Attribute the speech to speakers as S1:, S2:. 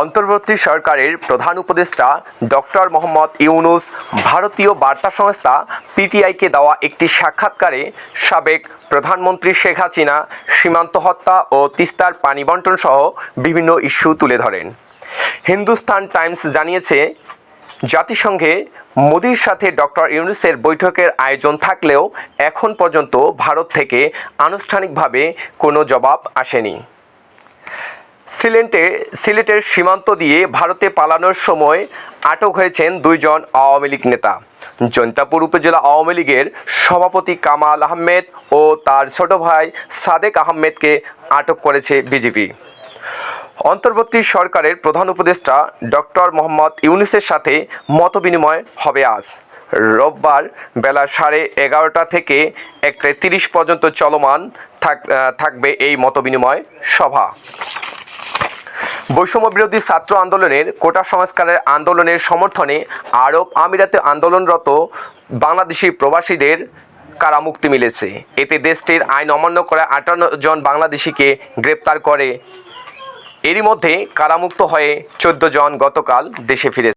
S1: অন্তর্বর্তী সরকারের প্রধান উপদেষ্টা ডক্টর মোহাম্মদ ইউনুস ভারতীয় বার্তা সংস্থা পিটিআইকে দেওয়া একটি সাক্ষাৎকারে সাবেক প্রধানমন্ত্রী শেখ হাসিনা, সীমান্ত হত্যা ও তিস্তার পানি বন্টন সহ বিভিন্ন ইস্যু তুলে ধরেন। হিন্দুস্তান টাইমস জানিয়েছে, জাতিসংঘে মোদির সাথে ডক্টর ইউনুসের বৈঠকের আয়োজন থাকলেও এখন পর্যন্ত ভারত থেকে আনুষ্ঠানিকভাবে কোনো জবাব আসেনি। সিলেটে সিলেটের সীমান্ত দিয়ে ভারতে পালানোর সময় আটক হয়েছেন দুইজন আওয়ামী লীগ নেতা। জৈন্তাপুর উপজেলা আওয়ামী লীগের সভাপতি কামাল আহমেদ ও তার ছোট ভাই সাদেক আহমেদকে আটক করেছে বিজেপি। অন্তর্বর্তী সরকারের প্রধান উপদেষ্টা ডক্টর মোহাম্মদ ইউনুসের সাথে মতবিনিময় হবে আজ। রোববার বেলা সাড়ে এগারোটা থেকে একটা তিরিশ পর্যন্ত চলমান থাক থাকবে এই মতবিনিময় সভা। বৈষম্য বিরোধী ছাত্র আন্দোলনের কোটা সংস্কারের আন্দোলনের সমর্থনে আরব আমিরাতে আন্দোলনরত বাংলাদেশি প্রবাসীদের কারামুক্তি মিলেছে? এতে দেশটির আইন অমান্য করে আটান্ন জন বাংলাদেশিকে গ্রেপ্তার করে। এরই মধ্যে কারামুক্ত হয়ে চোদ্দ জন গতকাল দেশে ফিরে